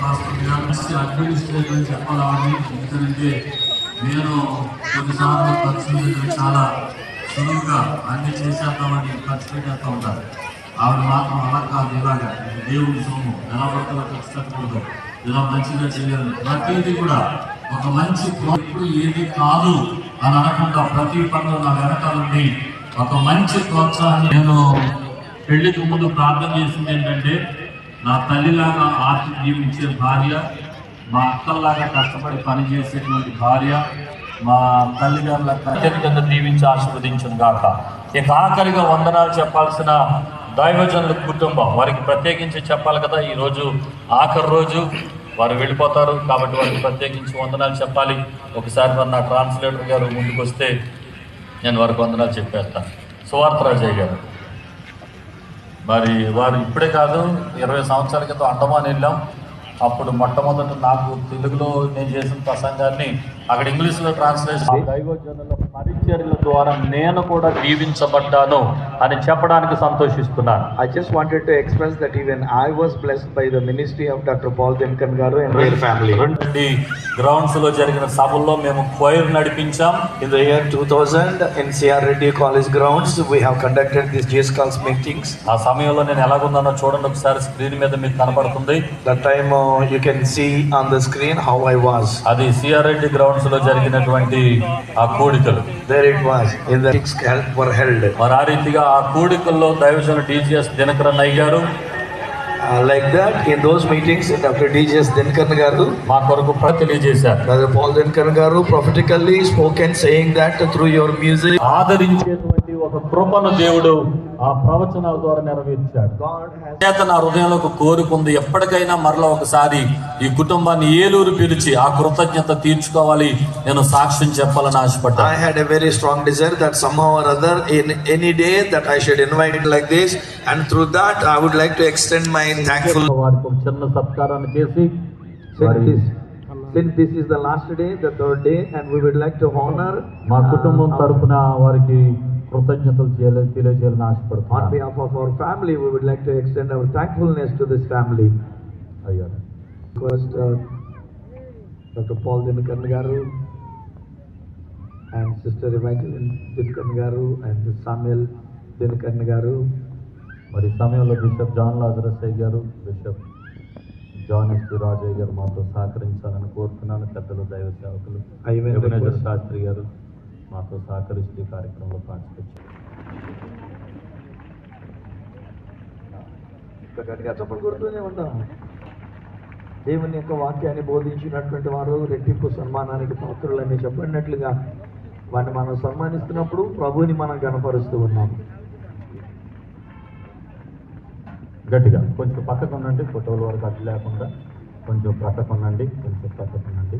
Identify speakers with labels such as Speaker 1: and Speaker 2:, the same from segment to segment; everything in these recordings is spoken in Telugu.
Speaker 1: భాస్కర్ గారు అడ్మినిస్ట్రేటర్ చెప్పాలని ఎందుకంటే నేను కొన్నిసార్లు పరిస్థితులు చాలా సులువుగా అన్ని చేసేద్దామని ఖర్చు పెట్టేస్తూ ఉంటాను. ఆవిడ మాత్రం అలా కాదు ఇలాగా. దేవుడి సొమ్ము. ఎలా పడుతుందో ఖచ్చితంగా ఇలా మంచిగా చేయాలి. ప్రతిదీ కూడా ఒక మంచి ప్రోత్సాహం ఏది కాదు అని అనకుండా ప్రతి పనులు నా వెనకాలండి ఒక మంచి ప్రోత్సాహం నేను పెళ్ళికి ముందు ప్రార్థన చేసింది ఏంటంటే నా తల్లిలాగా ఆర్తి జీవించే భార్య మా అక్కల్లాగా కష్టపడి పనిచేసేటువంటి భార్య మా తల్లిగారుల అత్యధికంగా దీవించి ఆశీర్వదించును గాక. ఇక ఆఖరిగా వందనాలు చెప్పాల్సిన దైవజనుల కుటుంబం. వారికి ప్రత్యేకించి చెప్పాలి కదా ఈరోజు ఆఖరి రోజు వారు వెళ్ళిపోతారు కాబట్టి వారికి ప్రత్యేకించి వందనాలు చెప్పాలి. ఒకసారి మరి నా ట్రాన్స్లేటర్ గారు ముందుకు వస్తే నేను వారికి వందనాలు చెప్పేస్తాను సువార్త రాజయ్య గారు మరి వారు ఇప్పుడే కాదు ఇరవై సంవత్సరాల క్రితం అండమాన్ వెళ్ళాం. అప్పుడు మొట్టమొదట నాకు తెలుగులో నేను చేసిన ప్రసంగాన్ని అక్కడ ఇంగ్లీష్లో ట్రాన్స్లేషన్ దైవజనుల పరిచర్యల ద్వారా నేను కూడా దీవించబడ్డాను అని చెప్పడానికి సంతోషిస్తున్నాను
Speaker 2: I just wanted to express that even I was blessed by the ministry of doctor Paul జెన్కన్ గారు అండ్ రియల్ ఫ్యామిలీ
Speaker 1: రెండు గ్రౌండ్స్లో జరిగిన సభల్లో మేము choir నడిపించాం.
Speaker 2: In the year 2000 NCR Reddy college grounds we have conducted this GS calls meetings
Speaker 1: ఆ సమయంలో నేను ఎలా ఉన్నానో చూడండి ఒకసారి స్క్రీన్ మీద మీకు కనబడుతుంది
Speaker 2: the time you can see on the screen how I was
Speaker 1: అది సిఆర్ రెడ్డి గ్రౌండ్స్లో జరిగినటువంటి ఆ కోడికలు.
Speaker 2: There it was in the six hell for held
Speaker 1: మరి ఆ రీతిగా ఆ కూడికల్లో దైవజన డీజీఎస్ దినకర నాయ్ గారు.
Speaker 2: Like that in those meetings doctor DGS Dinakar గారు
Speaker 1: మా కొరకు తెలియజేశారు
Speaker 2: పాల్ దినకర్ గారు prophetically spoken saying that through your music
Speaker 1: ఆదరించేటువంటి అటువంటి ఒక కృపను దేవుడు ఆ ప్రవచనాల ద్వారా నెరవేర్చాడు. నా హృదయంలో కోరుకుంది. ఎప్పటికైనా మరలా ఒకసారి ఈ కుటుంబాన్ని ఏలూరు పిలిచి ఆ కృతజ్ఞత తీర్చుకోవాలి. నేను సాక్ష్యం చెప్పాలని ఆశపడ్డా
Speaker 2: I had a very strong desire that some other any day that I should like this and through that I like to extend my thankful
Speaker 1: వారికి చిన్న సత్కారాన్ని చేసి
Speaker 2: the last day day and we would
Speaker 1: మా కుటుంబం
Speaker 2: uh,
Speaker 1: తరఫున వారికి కృతజ్ఞతలు చేయలే- తెలియజేయాలని ఆశపడుతున్నాను
Speaker 2: behalf of our family, we would like to extend our thankfulness to this family.
Speaker 1: అయ్యా
Speaker 2: First, uh, Dr. Paul Dinkan Garu and Sister Evangeline Dinkan Garu and Samuel Dinkan Garu.
Speaker 1: మరి సమయంలో బిషప్ జాన్ లాజరస్ అయ్య గారు bishop John S P Rajaiah గారు మాతో సహకరించాలని కోరుతున్నాను పెద్దలు దైవ సేవకులు శాస్త్రి గారు మాతో సహకరిస్తూ ఈ కార్యక్రమంలో పార్టిసిపేట్
Speaker 2: గట్టిగా చప్పలు కొడుతూనే ఉంటాం దేవుని యొక్క వాక్యాన్ని బోధించినటువంటి వారు రెట్టింపు సన్మానానికి పాత్రులని చెప్పినట్లుగా వారిని మనం సన్మానిస్తున్నప్పుడు ప్రభువుని మనం కనపరుస్తూ ఉన్నాం.
Speaker 1: గట్టిగా కొంచెం పక్కకు ఉండండి ఫోటోల వరకు అడ్డు లేకుండా కొంచెం పక్కకు ఉండండి కొంచెం పక్కకు ఉండండి.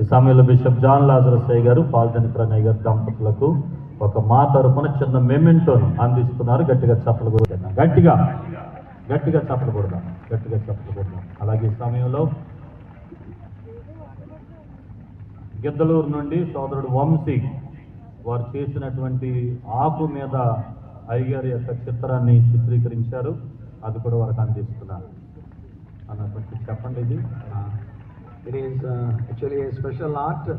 Speaker 1: ఈ సమయంలో బిషప్ జాన్ లాజరసయ్య అయ్య గారు పాల్జనిత్రనయ్య గారు దంపతులకు ఒక మా తరపున చిన్న మెమెంటోను అందిస్తున్నారు. గట్టిగా చప్పలు కొడుతున్నాం గట్టిగా. గట్టిగా చప్పలు కొడదాం. గట్టిగా చప్పలు కొడదాం. అలాగే ఈ సమయంలో గిద్దలూరు నుండి సోదరుడు వంశీ వారు చేసినటువంటి ఆకు మీద అయ్యగారి యొక్క చిత్రాన్ని చిత్రీకరించారు. అది కూడా వారికి అందిస్తున్నారు. అన్న చెప్పండి ఇది.
Speaker 2: It is uh, actually a special art uh,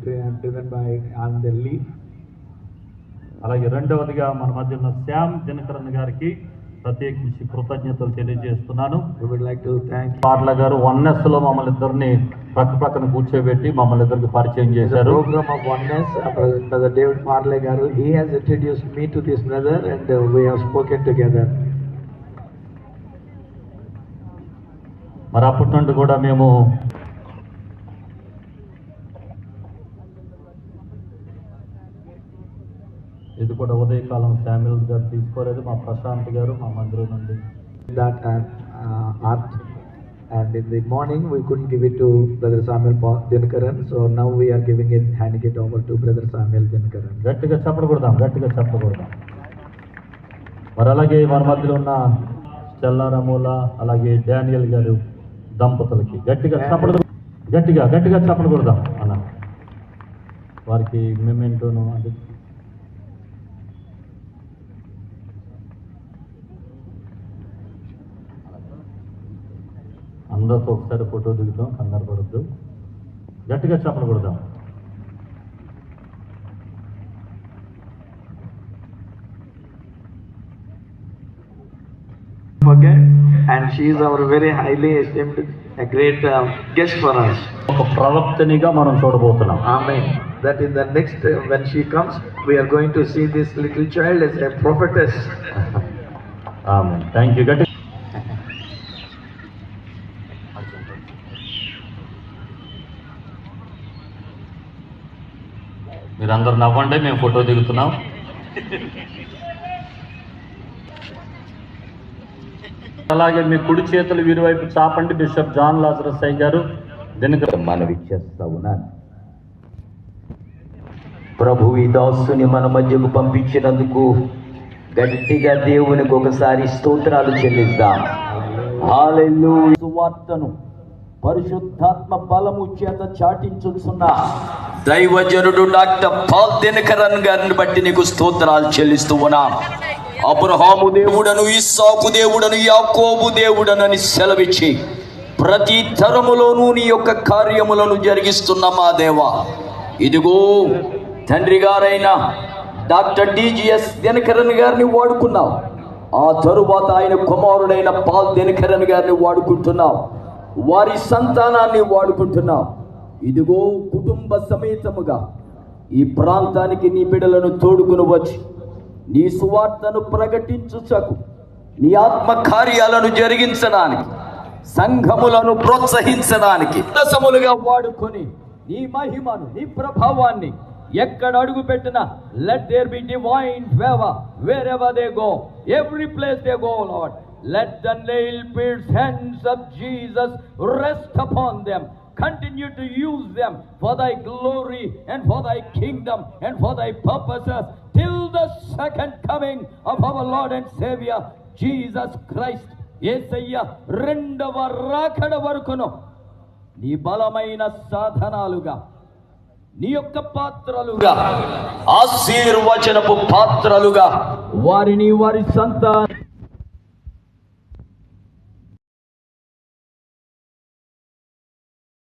Speaker 2: dri- driven by on the leaf.
Speaker 1: అలాగే రెండవదిగా మన మధ్య ఉన్న శ్యామ్ దినకరన్ గారికి ప్రత్యేకించి కృతజ్ఞతలు తెలియజేస్తున్నాను
Speaker 2: We would like to thank
Speaker 1: పార్ల గారు వన్నెస్లో మమ్మల్ని ఇద్దరిని పక్క పక్కన కూర్చోబెట్టి మమ్మల్ని ఇద్దరికి పరిచయం
Speaker 2: the
Speaker 1: చేశారు
Speaker 2: program of oneness. Uh, Brother Brother David Marley Garu, he has introduced me to this brother and uh, we have spoken together.
Speaker 1: మరి అప్పటి నుండి కూడా మేము ఇది కూడా ఉదయకాలం శామ్యుల్ గారు తీసుకోలేదు. మా ప్రశాంత్ గారు మా మందిరం నుండి.
Speaker 2: Uh, art. And in the morning, we couldn't give it to Brother Samuel Dinakaran, so now we are giving it, handing it over to Brother Samuel.
Speaker 1: గట్టిగా చప్పలు కొడదాం గట్టిగా చప్పలు కొడదాం మరి అలాగే మన మధ్యలో ఉన్న స్టెల్లా రమూల అలాగే డానియల్ గారు దంపతులకి గట్టిగా చప్పలు గట్టిగా గట్టిగా చప్పలు కొడదాం అలా. వారికి మెమెంటోను అంటే అందరితో ఒకసారి ఫోటో దిగుతాం కంగారు పడద్దు గట్టిగా చప్పలు కొడదాం
Speaker 2: and she is our very highly esteemed, a great uh, guest for us.
Speaker 1: ఒక ప్రవక్తనిగా మనం చూడబోతున్నాం
Speaker 2: in the next, uh, when she comes, we are going to see this little child as a prophetess.
Speaker 1: ఆమె థ్యాంక్ యూ గట్టి మీరందరు నవ్వండి మేము ఫోటో దిగుతున్నాం. అలాగే మీ కుడి చేతులు వీరివైపు చాపండి బిషప్ జాన్ లాజరస్ అయ్య గారు. దినకర
Speaker 3: మనవి చేస్తా ఉన్నాను ప్రభు ఈ దాసుని మన మధ్యకు పంపించినందుకు గట్టిగా దేవునికి ఒకసారి స్తోత్రాలు చెల్లిద్దాం. హల్లెలూయా. సువార్తను పరిశుద్ధాత్మ బలము చేత చాటించుచున్న. దైవజనుడు డాక్టర్ పాల్ దినకరన్ గారిని బట్టి నీకు స్తోత్రాలు చెల్లిస్తూ ఉన్నాం. అబ్రహాము దేవుడను ఇస్సాకు దేవుడను యాకోబు దేవుడనని సెలవిచ్చి ప్రతి తరములోనూ నీ యొక్క కార్యములను జరిగిస్తున్న మా దేవ. ఇదిగో తండ్రి గారైన డాక్టర్ డిజిఎస్ దినకరన్ గారిని వాడుకున్నావు. ఆ తరువాత ఆయన కుమారుడైన పాల్ దినకరన్ గారిని వాడుకుంటున్నావు. వారి సంతానాన్ని వాడుకుంటున్నావు. ఇదిగో కుటుంబ సమేతముగా ఈ ప్రాంతానికి నీ బిడలను తోడుకుని వచ్చి నీ సువార్తను ప్రకటించుచకు నీ ఆత్మ కార్యాలను జరిగించడానికి సంఘములను ప్రోత్సహించడానికి దశములుగా వాడుకొని నీ మహిమను నీ ప్రభావాన్ని ఎక్కడ అడుగు పెట్టినా let there be divine favour wherever they go every place they go lord Let the nail pierced hands of Jesus rest upon them. continue to use them for thy glory and for thy kingdom and for thy purposes till the second coming of our Lord and Savior Jesus Christ. Yesayya రెండవ రాకడ వరకును నీ బలమైన సాధనాలుగా నీ యొక్క పాత్రలుగా ఆశీర్వచనపు పాత్రలుగా వారిని వారి సంతానం